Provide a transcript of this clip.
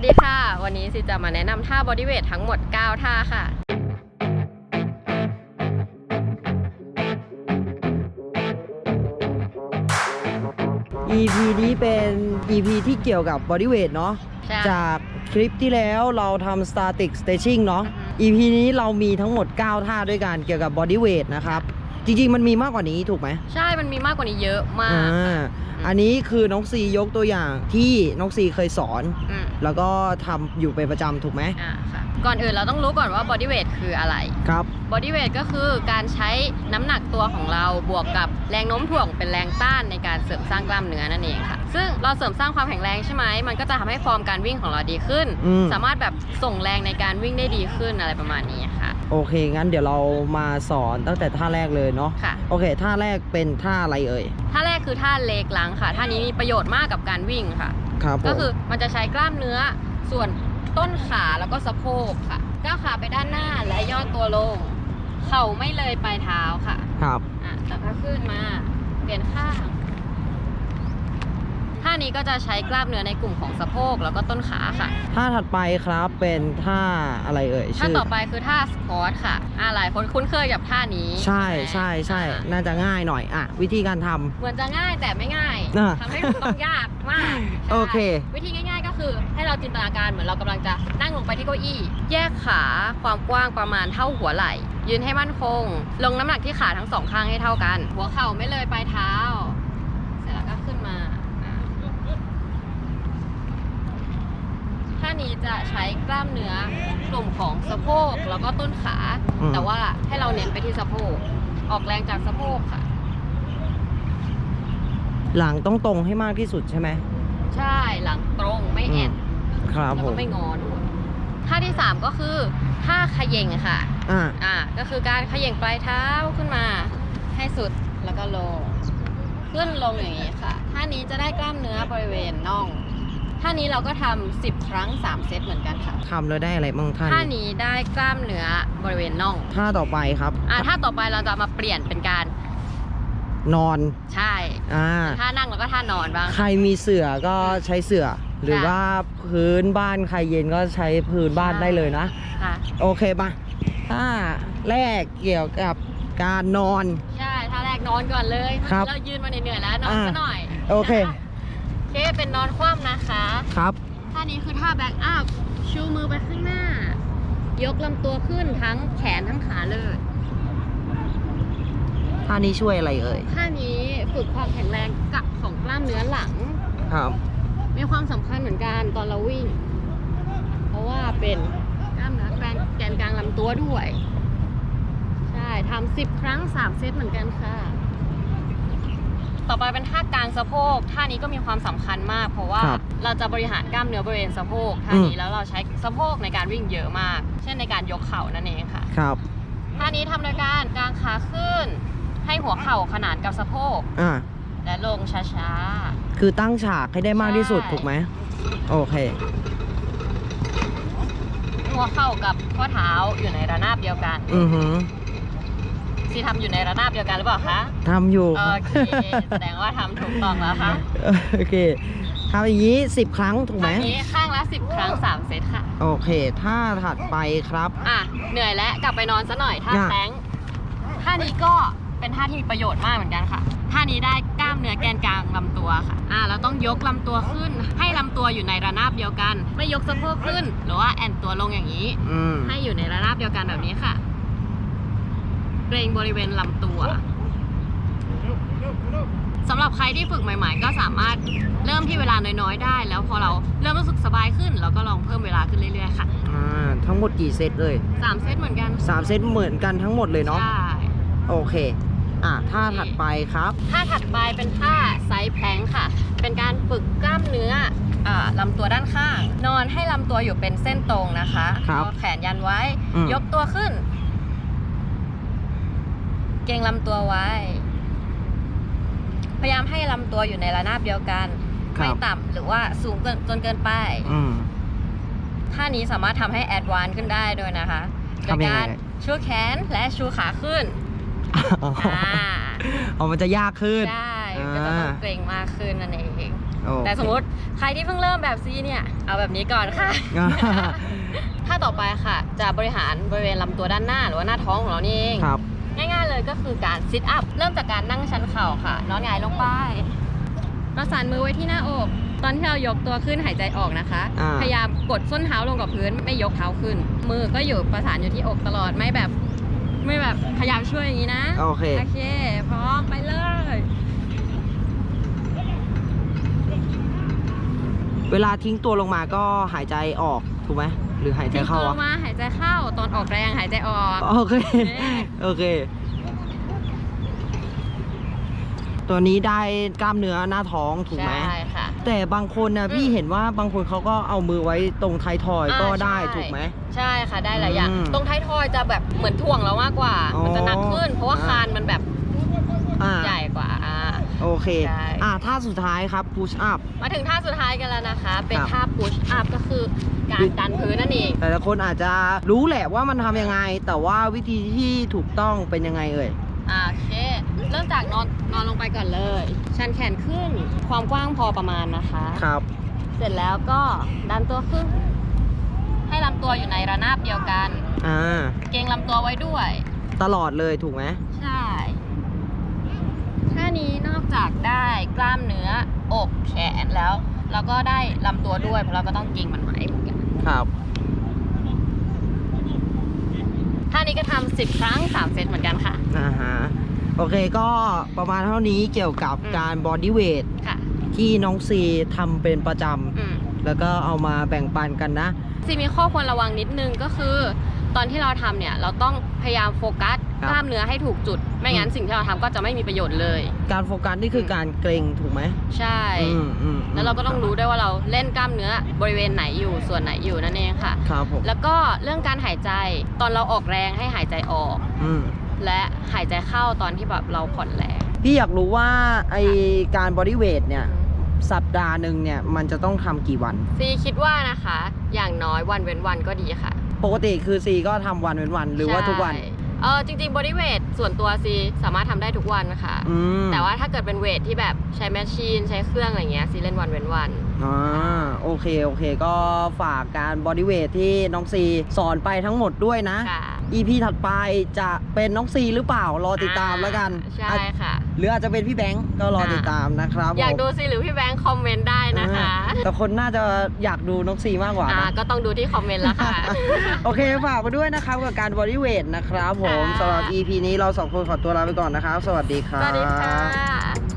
วัสดีค่ะ วันนี้ซิจะมาแนะนำท่าบอดี้เวททั้งหมด 9 ท่าค่ะ EP นี้เป็น EP ที่เกี่ยวกับ body weight เนาะใช่ จากคลิปที่แล้วเราทำ static stretching เนาะ EP นี้เรามีทั้งหมด 9 ท่าด้วยกันเกี่ยวกับ body weight นะครับ จริง ๆ มันมีมากกว่านี้ถูกไหมใช่ มันมีมากกว่านี้เยอะมาก อ่า อันนี้คือน้องซียกตัวอย่างที่น้องซีเคยสอน อืมแล้วก็ทำอยู่เป็นประจำถูกไหมอ่าค่ะก่อนอื่นเราต้องรู้ก่อนว่าบอดี้เวทคืออะไร ครับบอดี้เวทก็คือการใช้น้ำหนักตัวของเราบวกกับแรงโน้มถ่วงเป็นแรงต้านในการเสริมสร้างกล้ามเนื้อนั่นเองค่ะ ซึ่งเราเสริมสร้างความแข็งแรงใช่ไหมมันก็จะทำให้ฟอร์มการวิ่งของเราดีขึ้น อืม สามารถแบบส่งแรงในการวิ่งได้ดีขึ้นอะไรประมาณนี้ค่ะ โอเค งั้นเดี๋ยวเรามาสอนตั้งแต่ท่าแรกเลยเนาะค่ะ โอเค ท่าแรกเป็นท่าอะไรเอ่ย ท่าแรกคือท่าเล็กล้างค่ะท่านี้มีประโยชน์มากกับการวิ่งค่ะ ครับผมก็คือมันจะใช้กล้ามเนื้อส่วนต้นขาแล้วก็สะโพกค่ะก้าวขาไปด้านหน้าและย่อตัวลง เข่าไม่เลยปลายเท้าค่ะครับอะแล้วก็ขึ้นมาเปลี่ยนข้าง ท่านี้ก็จะใช้กล้ามเนื้อในกลุ่มของสะโพกแล้วก็ต้นขาค่ะ ท่าถัดไปครับเป็นท่าอะไรเอ่ยท่าชื่อต่อไปคือท่าสควอตค่ะอ่าหลายคนคุ้นเคยกับท่านี้ใช่ไหมใช่ใช่อ่าน่าจะง่ายหน่อยอะวิธีการทำ เหมือนจะง่ายแต่ไม่ง่ายอ่าทำให้ต้องยากมากโอเคใช่วิธีง่าย ๆ ก็คือให้เราจินตนาการเหมือนเรากำลังจะนั่งลงไปที่เก้าอี้ แยกขาความกว้างประมาณเท่าหัวไหล่ยืนให้มั่นคง ลงน้ำหนักที่ขาทั้งสองข้างให้เท่ากัน หัวเข่าไม่เลยปลายเท้า เสร็จแล้วก็ขึ้นมาอ่าท่า นี้จะใช้กล้ามเนื้อกลุ่มของสะโพกแล้วก็ต้นขา อืม แต่ว่าให้เราเน้นไปที่สะโพก ออกแรงจากสะโพกค่ะ หลังต้องตรงให้มากที่สุดใช่ไหมใช่หลังตรงไม่แอนครับแล้วผก็มไม่งอด้วยท่าที่3ก็คือท่าเขย่งค่ะ อ่าอ่าก็คือการเขย่งปลายเท้าขึ้นมา ให้สุดแล้วก็ลง ขึ้นลงอย่างนี้ค่ะท่านี้จะได้กล้ามเนื้อบริเวณน่อง ท่านี้เราก็ทำ10 ครั้ง 3 เซตเหมือนกันค่ะ ทำแล้วได้อะไรบ้างท่าท่านี้นี้ได้กล้ามเนื้อบริเวณน่อง ท่าต่อไปครับอ่าท่าต่อไปเราจะมาเปลี่ยนเป็นการนอนใช่อ่าท่านั่งแล้วก็ท่านอนบ้าง ใครมีเสื่อก็ใช้เสื่อหรือค่ะว่าพื้นบ้านใครเย็นก็ใช้พื้นบ้านได้เลยนะ ค่ะ โอเคปะท่าแรกเกี่ยวกับการนอน ใช่ท่าแรกนอนก่อนเลยครับ เรายืนมาเหนื่อยๆแล้วนอนอ่าซะหน่อยโอเค นะะโอ เคเป็นนอนคว่ำนะคะ ครับท่านี้คือท่าแบ็กอัพ ชูมือไปข้างหน้า ยกลำตัวขึ้นทั้งแขนทั้งขาเลย ท่านี้ช่วยอะไรเอ่ยท่านี้ฝึกความแข็งแรงกับของกล้ามเนื้อหลัง ครับมีความสำคัญเหมือนกันตอนเราวิ่ง เพราะว่าเป็นกล้ามเนื้อแกนแกนกลางลำตัวด้วย ใช่ทำสิบครั้งสามเซตเหมือนกันค่ะ ต่อไปเป็นท่ากลางสะโพกท่านี้ก็มีความสำคัญมาก เพราะว่าครับเราจะบริหารกล้ามเนื้อบริเวณสะโพกท่านี้อืม แล้วเราใช้สะโพกในการวิ่งเยอะมาก เช่นในการยกเข่านั่นเองค่ะ ครับ ท่านี้ทำโดยการกางขาขึ้น ให้หัวเข่าขนานกับสะโพก อ่า และลงช้า คือตั้งฉากให้ได้มากที่สุดใช่ ถูกไหม โอเค ๆ หัวเข่ากับข้อเท้าอยู่ในระนาบเดียวกัน อือหือ ซีทำอยู่ในระนาบเดียวกันหรือเปล่าคะทำอยู่ โอเคแสดงว่าทำถูกต้องแล้วค่ะโอเคทำอย่างนี้สิบครั้งถูกไหมท่านี้ข้างละ 10 ครั้ง 3 เซตค่ะ โอเค ท่าถัดไปครับ อะ เหนื่อยแล้วกลับไปนอนซะหน่อยท่าน่ะแท้งท่านี้ก็เป็นท่าที่มีประโยชน์มากเหมือนกันค่ะท่านี้ได้กล้ามเนื้อแกนกลางลำตัวค่ะ อะเราต้องยกลำตัวขึ้น ให้ลำตัวอยู่ในระนาบเดียวกัน ไม่ยกสะโพกขึ้น หรือว่าแอนตัวลงอย่างนี้อืมให้อยู่ในระนาบเดียวกันแบบนี้ค่ะ เกรงบริเวณลำตัวสำหรับใครที่ฝึกใหม่ ๆ ก็สามารถเริ่มที่เวลาน้อยๆ ได้ แล้วพอเราเริ่มรู้สึกสบายขึ้น เราก็ลองเพิ่มเวลาขึ้นเรื่อยๆค่ะอ่าทั้งหมดกี่เซตเลยสามเซตเหมือนกันสามเซตเหมือนกันทั้งหมดเลยเนาะใช่โอเคอ่าท่าถัดไปครับท่าถัดไปเป็นท่าไซส์แพลงก์ค่ะ เป็นการฝึกกล้ามเนื้ออ่าลำตัวด้านข้าง นอนให้ลำตัวอยู่เป็นเส้นตรงนะคะครับเอาแขนยันไว้อืมยกตัวขึ้นเกรงลำตัวไว้ พยายามให้ลำตัวอยู่ในระนาบเดียวกัน ครัไม่บต่ำหรือว่าสูงเกินจนเกินไป อืม ท่านี้สามารถทำให้แอดวานซ์ขึ้นได้ด้วยนะคะโดยทำยังไง การชูแขนและชูขาขึ้นอ๋ออ่าอ๋อมันจะยากขึ้น ได้อ่าก็จะต้องเกรงมากขึ้นนั่นเอง โอเคแต่สมมติใครที่เพิ่งเริ่มแบบซีเนี่ย เอาแบบนี้ก่อนค่ะถ้าต่อไปค่ะ จะบริหารบริเวณลำตัวด้านหน้าหรือว่าหน้าท้องของเรานี่เอง ครับ ง่ายๆเลยก็คือการซิทอัพเริ่มจากการนั่งชันเข่าค่ะ นอนหงายลงไปเราสานมือไว้ที่หน้าอก ตอนที่เรายกตัวขึ้นหายใจออกนะคะ อ่า พยายามกดส้นเท้าลงกับพื้นไม่ยกเท้าขึ้น มือก็อยู่ประสานอยู่ที่อกตลอดไม่แบบ ไม่แบบพยายามช่วยอย่างนี้นะ โอเค โอเค พร้อม ไปเลย เวลาทิ้งตัวลงมาก็หายใจออกถูกไหม หรือหายใจทิ้งเข้าตัวลวะงมาหายใจเข้าตอนออกแรงหายใจออกโอเคโอเค โอเค ตัวนี้ได้กล้ามเนื้อหน้าท้องถูกไหม ใช่ค่ะ แต่บางคนนะอืมพี่เห็นว่าบางคนเขาก็เอามือไว้ตรงท้ายทอยก็อ่าได้ใช่ ถูกไหม ใช่ค่ะได้หลายอย่าง อืมตรงท้ายทอยจะแบบเหมือนถ่วงเรามากกว่า อ๋อมันจะหนักขึ้น เพราะว่าอ่า คานมันแบบอ่า ใหญ่กว่าอ่า โอเค ใช่ อ่าท่าสุดท้ายครับ push up มาถึงท่าสุดท้ายกันแล้วนะคะ เป็นครับท่า push up ก็คือการบิดดันพื้นนั่นเอง แต่ละคนอาจจะรู้แหละว่ามันทำยังไง แต่ว่าวิธีที่ถูกต้องเป็นยังไงเอ่ย อ่าโอเค เริ่มจากนอนนอนลงไปก่อนเลย ชันแขนขึ้น ความกว้างพอประมาณนะคะ ครับ เสร็จแล้วก็ดันตัวขึ้น ให้ลำตัวอยู่ในระนาบเดียวกัน อ่า เกรงลำตัวไว้ด้วย ตลอดเลยถูกไหม ใช่ท่า นี้นอกจากได้กล้ามเนื้ออกแขนแล้วเราก็ได้ลำตัวด้วยเพราะเราก็ต้องเกรงมันไว้เหมือนกันครับท่านี้ก็ทำสิบครั้ง3เซตเหมือนกันค่ะอ่าฮะโอเคก็ประมาณเท่านี้เกี่ยวกับอืมการบอดี้เวทค่ะ ที่น้องซีทำเป็นประจอืมำแล้วก็เอามาแบ่งปันกันนะ ซีมีข้อควรระวังนิดนึงก็คือ ตอนที่เราทำเนี่ยเราต้องพยายามโฟกัสครับ กล้ามเนื้อให้ถูกจุด ไม่งั้นอืมสิ่งที่เราทำก็จะไม่มีประโยชน์เลย การโฟกัสนี่คือการเกรงถูกไหมใช่ อืมอืมแล้วเราก็ต้องรู้ด้วยว่าเราเล่นกล้ามเนื้อบริเวณไหนอยู่ส่วนไหนอยู่นั่นเองค่ะ ครับผมแล้วก็เรื่องการหายใจตอนเราออกแรงให้หายใจออก อืมและหายใจเข้าตอนที่แบบเราผ่อนแรงพี่อยากรู้ว่าไอการบอดี้เวทเนี่ย สัปดาห์หนึ่งเนี่ยมันจะต้องทำกี่วัน ซีคิดว่านะคะ อย่างน้อยวันเว้นวันก็ดีค่ะ ปกติคือซีก็ทำวันเป็นวันหรือว่าทุกวัน ใช่เออจริงๆบริเวทส่วนตัวซีสามารถทำได้ทุกวันค่ะ อืมแต่ว่าถ้าเกิดเป็นเวทที่แบบใช้แมชชีนใช้เครื่องอะไรเงี้ยซีเล่นวันเว้นวัน อ่าโอเคโอเค ก็ฝากการบอดี้เวทที่น้องซีสอนไปทั้งหมดด้วยนะ ค่ะ EP ถัดไปจะเป็นน้องซีหรือเปล่ารอติดตามแล้วกันใช่อาจค่ะ หรืออาจจะเป็นพี่แบงก์ก็รอติดตามนะครับอยากผมดูซีหรือพี่แบงค์คอมเมนต์ได้นะคะอ่าแต่คนน่าจะอยากดูน้องซีมากกว่าอ่านะก็ต้องดูที่คอมเมนต์แล้วค่ะ โอเคฝากไปด้วยนะครับกับการบอดี้เวทนะครับผมค่ะสำหรับ EP นี้เราสองคนขอตัวลาไปก่อนนะครับ สวัสดีครับสวัสดีค่ะ